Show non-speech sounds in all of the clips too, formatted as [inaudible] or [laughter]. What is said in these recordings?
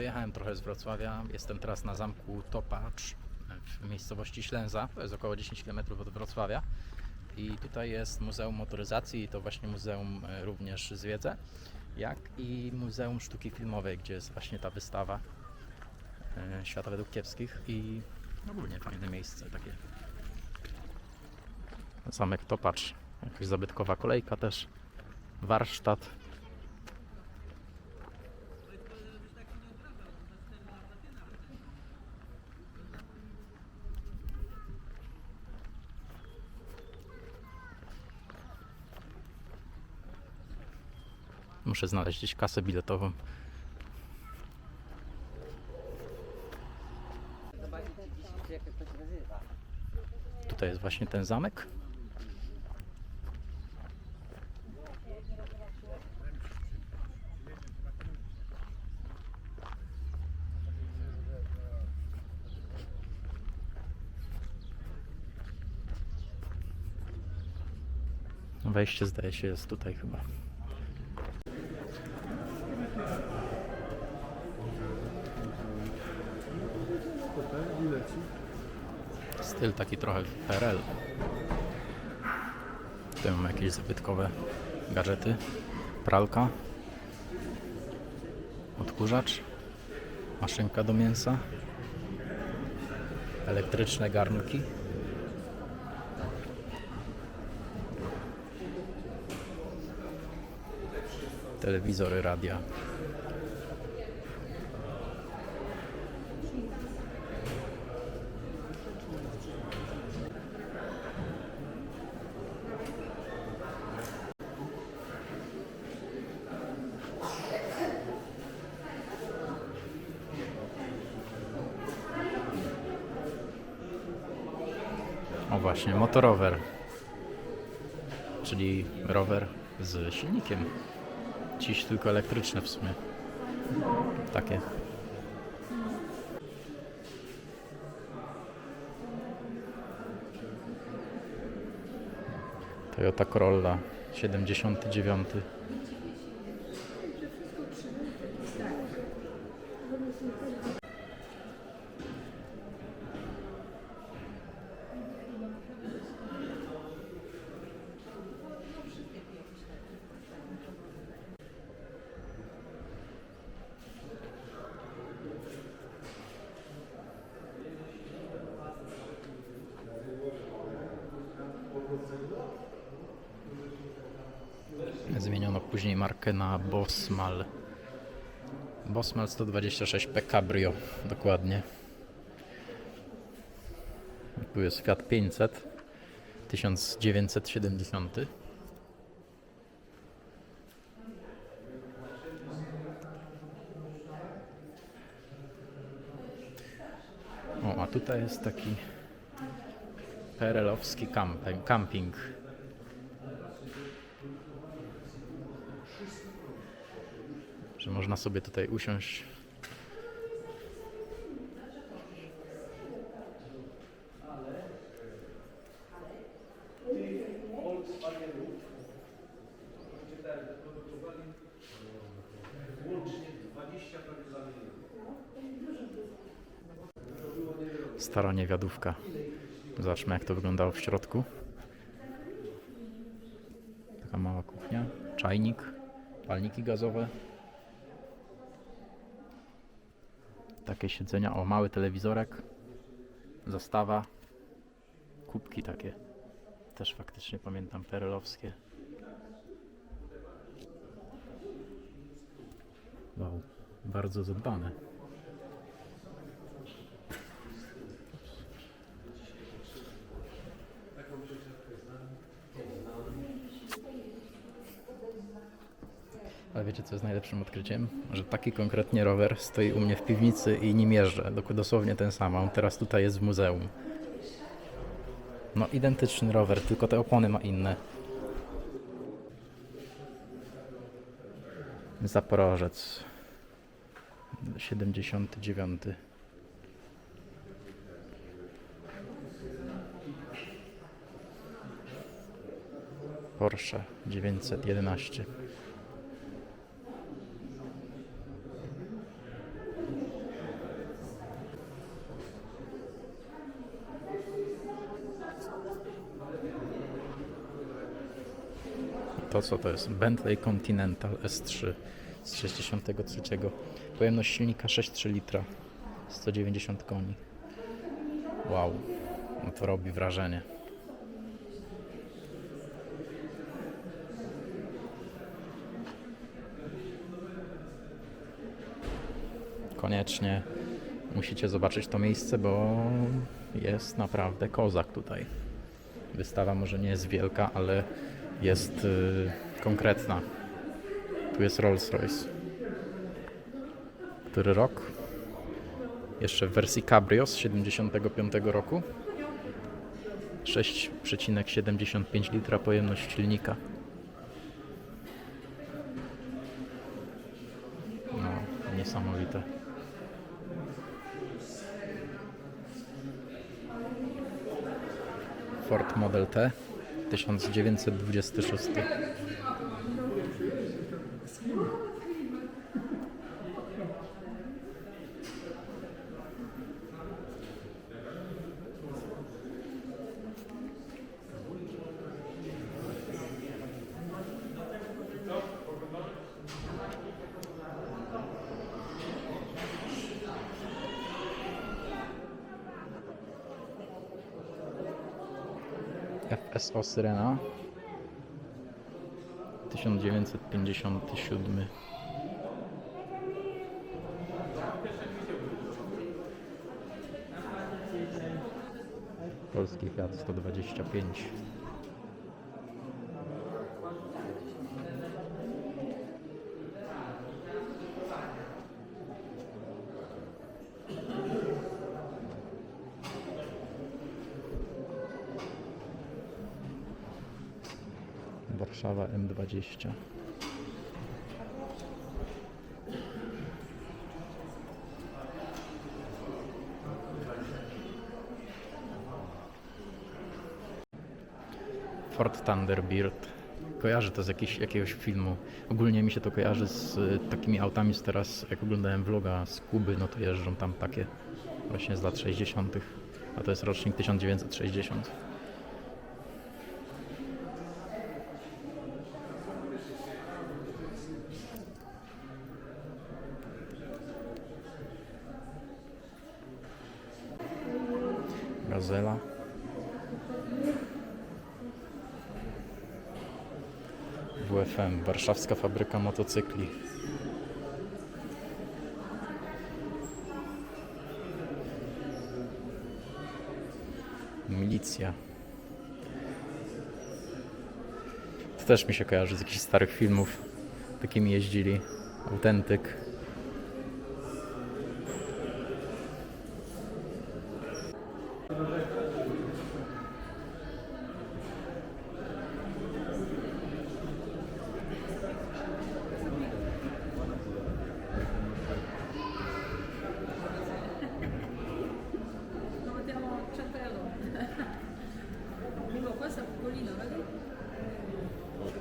Wyjechałem trochę z Wrocławia. Jestem teraz na zamku Topacz w miejscowości Ślęza. To jest około 10 km od Wrocławia. I tutaj jest Muzeum Motoryzacji, i to właśnie muzeum e, również zwiedzę, jak i Muzeum Sztuki Filmowej, gdzie jest właśnie ta wystawa e, Świata według kiepskich i ogólnie fajne miejsce takie. Zamek Topacz, jakaś zabytkowa kolejka też, warsztat. Muszę znaleźć gdzieś kasę biletową. Tutaj jest właśnie ten zamek. Wejście zdaje się jest tutaj chyba. Styl taki trochę PRL. Tutaj mamy jakieś zabytkowe gadżety. Pralka. Odkurzacz. Maszynka do mięsa. Elektryczne garnki. Telewizory, radia. O właśnie, motorower. Czyli rower z silnikiem. Dziś tylko elektryczne w sumie. Takie. Toyota Corolla 79. później markę na Bosmal. Bosmal 126P Cabrio, dokładnie. Tu jest Fiat 500 1970. O, a tutaj jest taki perelowski camping. camping. Że można sobie tutaj usiąść. Stara niewiadówka. Zobaczmy jak to wyglądało w środku. Taka mała kuchnia, czajnik, palniki gazowe. Takie siedzenia, o mały telewizorek, zastawa, kubki takie, też faktycznie pamiętam, perelowskie. Wow, bardzo zadbane. Ale wiecie co jest najlepszym odkryciem? Że taki konkretnie rower stoi u mnie w piwnicy i nim jeżdżę. Dosłownie ten sam. On teraz tutaj jest w muzeum. No identyczny rower, tylko te opony ma inne. Zaporożec. 79. Porsche 911. co to jest? Bentley Continental S3 z 63. Pojemność silnika 6,3 litra, 190 koni. Wow, no to robi wrażenie. Koniecznie musicie zobaczyć to miejsce, bo jest naprawdę kozak tutaj. Wystawa może nie jest wielka, ale jest y, konkretna. Tu jest Rolls Royce. Który rok? Jeszcze w wersji Cabrio z 75 roku. 6,75 litra pojemność silnika. No, niesamowite. Ford Model T 1926. Syrena. 1957 Polski Fiat 125 Warszawa M20 Ford Thunderbird. Kojarzy to z jakiś, jakiegoś filmu. Ogólnie mi się to kojarzy z y, takimi autami z teraz, jak oglądałem vloga z Kuby, no to jeżdżą tam takie właśnie z lat 60. A to jest rocznik 1960. WFM, Warszawska Fabryka Motocykli. Milicja. To też mi się kojarzy z jakichś starych filmów. Takimi jeździli. Autentyk. Lo mettiamo al centrello. Dico, questo è piccolino, vedi?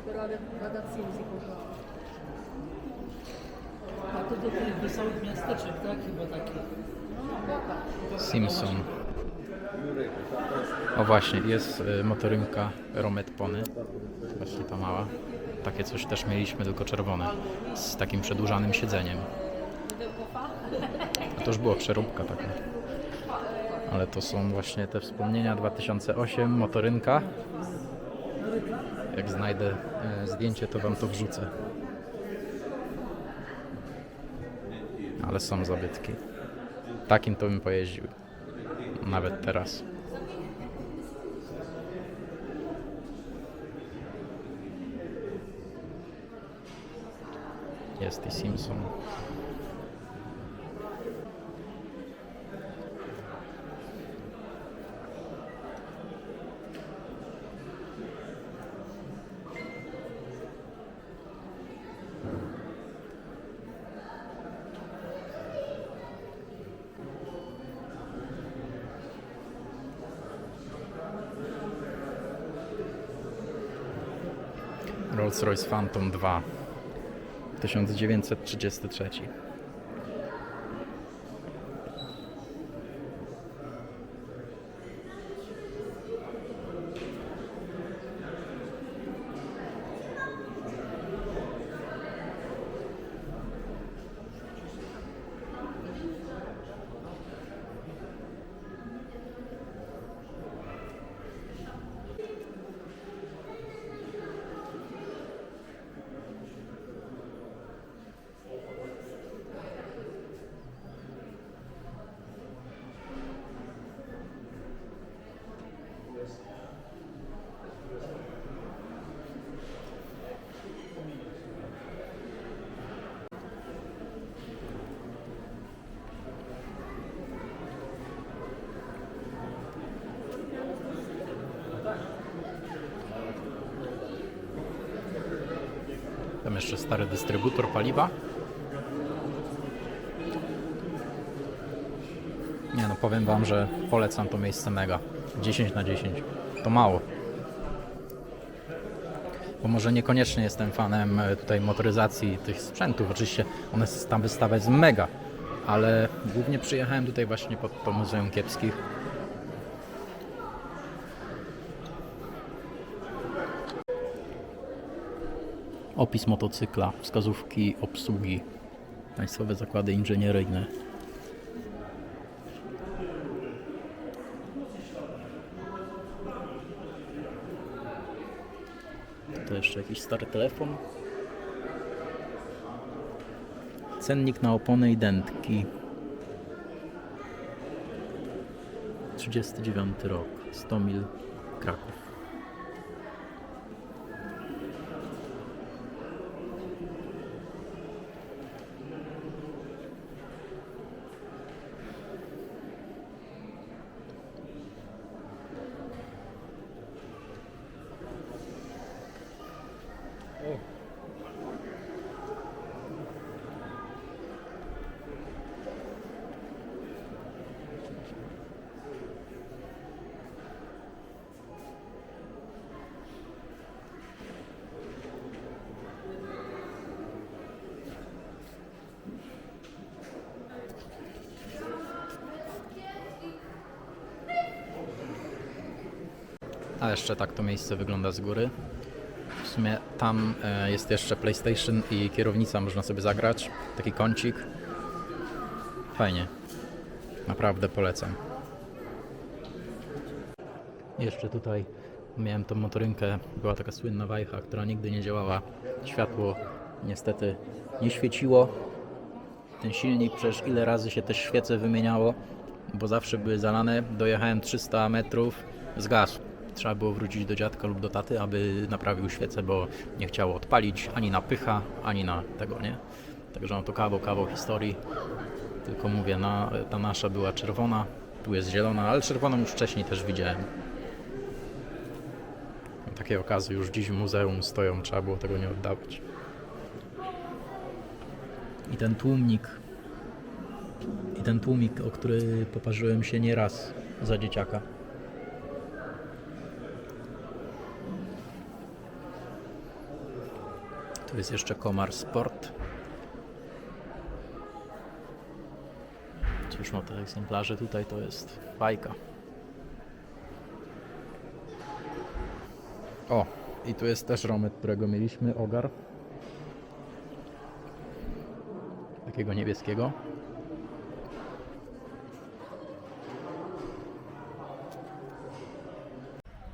Però i ragazzini si può fare. A to do tych wesołych miasteczek, tak? Chyba takie. No, no, poca. Simpson. O właśnie, y, motorynka Romet Pony. Właśnie ta mała. Takie coś też mieliśmy, tylko czerwone. Z takim przedłużanym siedzeniem. To już była przeróbka taka. Ale to są właśnie te wspomnienia 2008, motorynka. Jak znajdę e, zdjęcie, to wam to wrzucę. Ale są zabytki. Takim to bym pojeździł. Nawet teraz. Jest i Simpson. Rolls-Royce Phantom 2 1933 jeszcze stary dystrybutor paliwa. Nie no, powiem Wam, że polecam to miejsce mega. 10 na 10. To mało. Bo może niekoniecznie jestem fanem e, tutaj motoryzacji tych sprzętów. Oczywiście one tam wystawa jest mega, ale głównie przyjechałem tutaj właśnie pod to Muzeum Kiepskich. Opis motocykla, wskazówki obsługi, państwowe zakłady inżynieryjne. To jeszcze jakiś stary telefon. Cennik na opony i dętki. 39 rok. 100 mil Kraków. A jeszcze tak to miejsce wygląda z góry. W sumie tam e, jest jeszcze PlayStation i kierownica, można sobie zagrać. Taki kącik. Fajnie. Naprawdę polecam. Jeszcze tutaj miałem tą motorynkę, była taka słynna wajcha, która nigdy nie działała. Światło niestety nie świeciło. Ten silnik przecież ile razy się też świece wymieniało, bo zawsze były zalane. Dojechałem 300 metrów, zgasł. Trzeba było wrócić do dziadka lub do taty, aby naprawił świecę, bo nie chciało odpalić ani na pycha, ani na tego, nie? Także no to kawał, kawał historii. Tylko mówię, na, ta nasza była czerwona, tu jest zielona, ale czerwoną już wcześniej też widziałem. Takie okazy już dziś w muzeum stoją, trzeba było tego nie oddawać. I ten tłumnik, i ten tłumik, o który poparzyłem się nieraz za dzieciaka. Jest jeszcze Komar Sport. Cóż, no te egzemplarze tutaj to jest bajka. O, i tu jest też romet, którego mieliśmy, ogar. Takiego niebieskiego.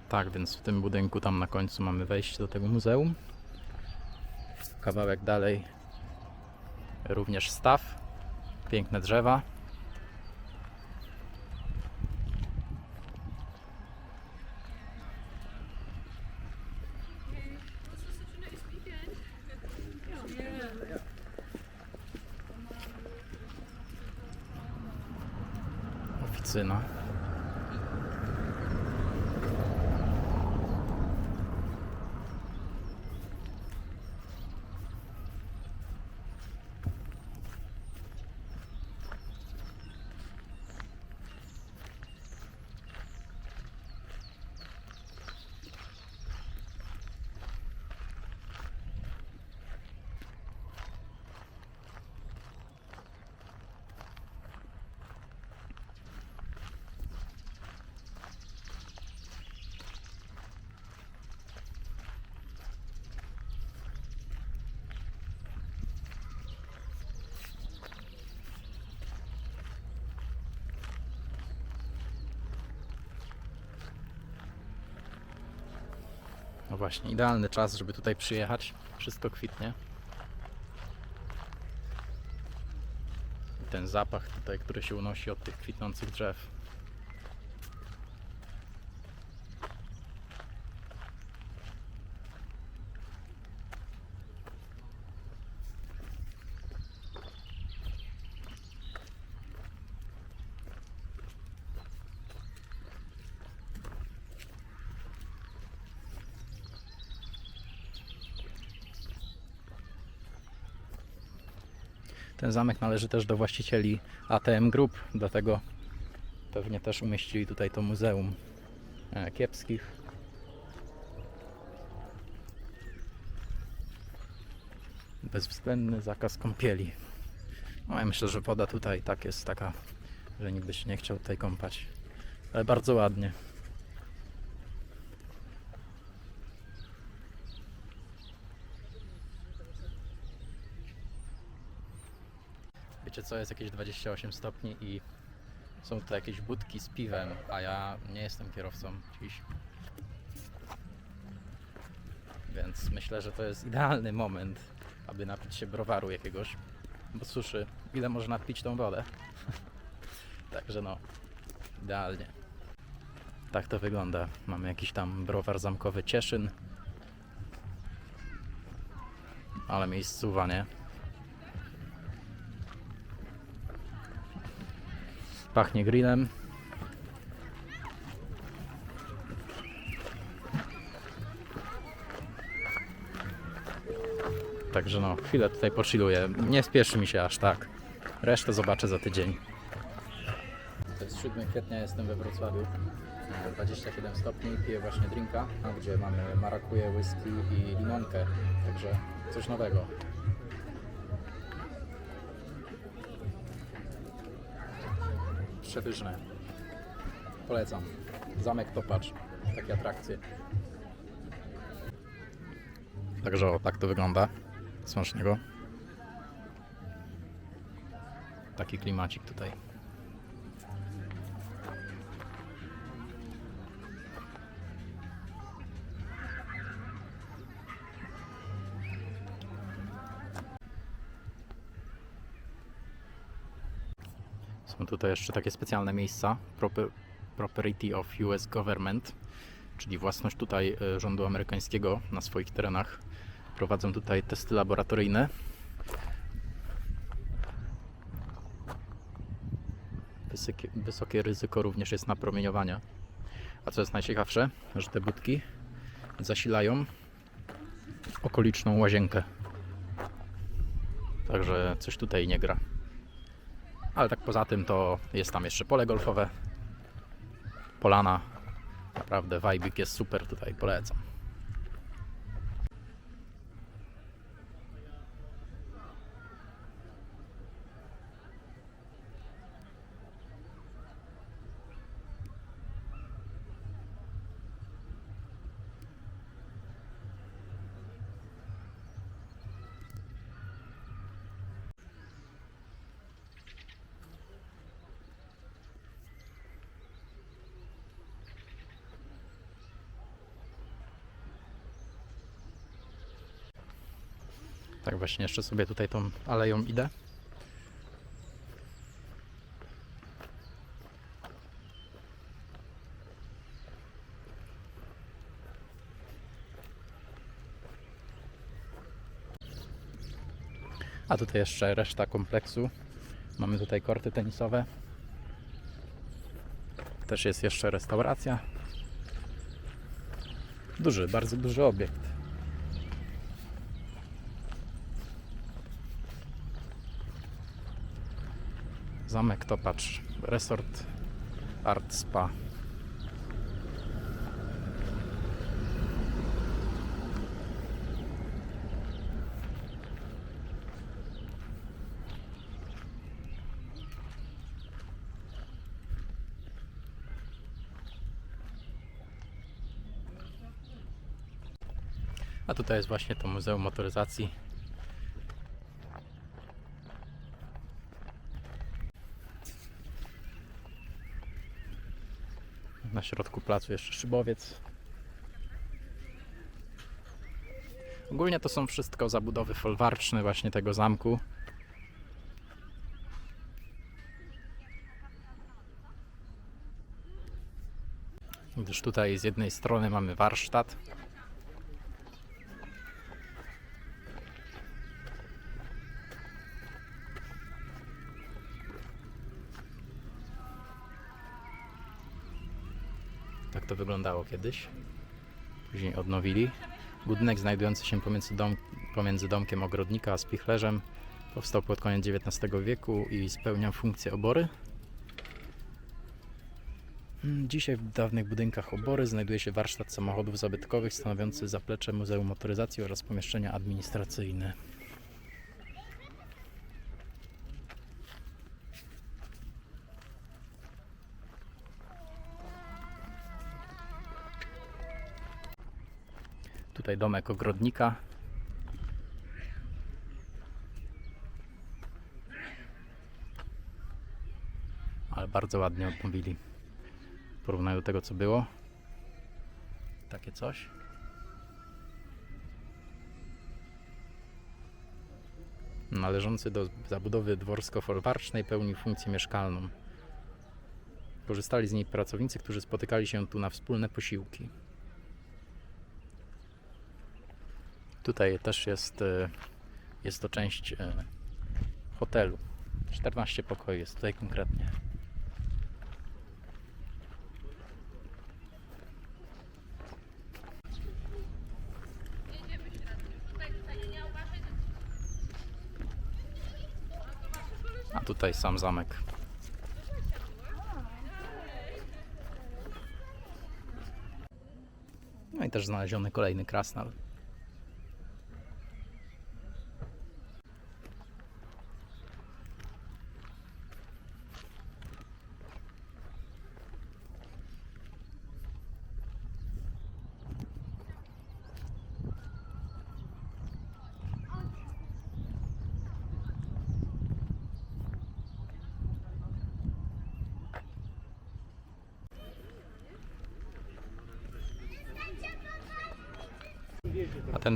Tak, więc w tym budynku tam na końcu mamy wejście do tego muzeum. Kawałek dalej również staw, piękne drzewa. No właśnie, idealny czas, żeby tutaj przyjechać. Wszystko kwitnie. I ten zapach tutaj, który się unosi od tych kwitnących drzew. Ten zamek należy też do właścicieli ATM Group, dlatego pewnie też umieścili tutaj to muzeum e, kiepskich. Bezwzględny zakaz kąpieli. No ja myślę, że woda tutaj tak jest taka, że nikt by się nie chciał tutaj kąpać. Ale bardzo ładnie. Wiecie co, jest jakieś 28 stopni i są tutaj jakieś budki z piwem, a ja nie jestem kierowcą dziś. Więc myślę, że to jest idealny moment, aby napić się browaru jakiegoś, bo suszy, ile można pić tą wodę. [laughs] Także no, idealnie. Tak to wygląda. Mamy jakiś tam browar zamkowy Cieszyn. Ale miejscowa, nie? Pachnie grillem. Także no, chwilę tutaj pochilluję. Nie spieszy mi się aż tak. Resztę zobaczę za tydzień. To jest 7 kwietnia, jestem we Wrocławiu. E, 27 stopni, piję właśnie drinka, gdzie mamy marakuję, whisky i limonkę. Także coś nowego. Przepyszne. Polecam. Zamek Topacz. Takie atrakcje. Także o, tak to wygląda. Smacznego. Taki klimacik tutaj. Tutaj jeszcze takie specjalne miejsca, proper, Property of US Government, czyli własność tutaj e, rządu amerykańskiego na swoich terenach. Prowadzą tutaj testy laboratoryjne. Wysokie, wysokie ryzyko również jest napromieniowania. A co jest najciekawsze, że te budki zasilają okoliczną łazienkę. Także coś tutaj nie gra. Ale tak poza tym to jest tam jeszcze pole golfowe, polana. Naprawdę wajbik jest super tutaj, polecam. Właśnie jeszcze sobie tutaj tą aleją idę. A tutaj jeszcze reszta kompleksu. Mamy tutaj korty tenisowe. Też jest jeszcze restauracja. Duży, bardzo duży obiekt. Zamek Topacz, Resort Art Spa. A tutaj jest właśnie to Muzeum Motoryzacji. Środku placu jeszcze szybowiec. Ogólnie to są wszystko zabudowy folwarczne właśnie tego zamku. Gdyż tutaj z jednej strony mamy warsztat, Tak to wyglądało kiedyś. Później odnowili. Budynek znajdujący się pomiędzy, dom, pomiędzy domkiem ogrodnika a spichlerzem Powstał pod koniec XIX wieku i spełniał funkcję obory. Mm, Dzisiaj w dawnych budynkach obory znajduje się warsztat samochodów zabytkowych stanowiący zaplecze Muzeum Motoryzacji oraz pomieszczenia administracyjne. Tutaj domek ogrodnika. Ale bardzo ładnie odnowili. W porównaniu do tego, co było. Takie coś. Należący do zabudowy dworsko-folwarcznej pełnił funkcję mieszkalną. Korzystali z niej pracownicy, którzy spotykali się tu na wspólne posiłki. Tutaj też jest, e, jest to część e, hotelu. 14 pokoi jest tutaj konkretnie. A tutaj sam zamek. No i też znaleziony kolejny krasnal.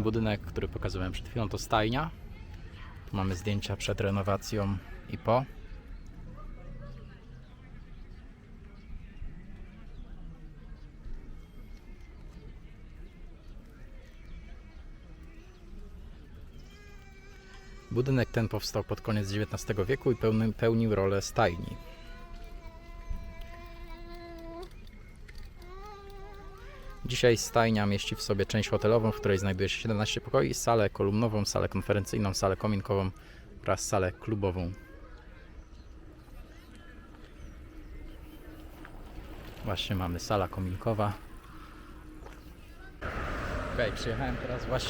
Budynek, który pokazywałem przed chwilą, to stajnia. Tu mamy zdjęcia przed renowacją i po. Budynek ten powstał pod koniec XIX wieku i pełni, pełnił rolę stajni. Dzisiaj stajnia mieści w sobie część hotelową, w której znajduje się 17 pokoi, salę kolumnową, salę konferencyjną, salę kominkową oraz salę klubową. Właśnie mamy sala kominkowa. Ok, przyjechałem teraz właśnie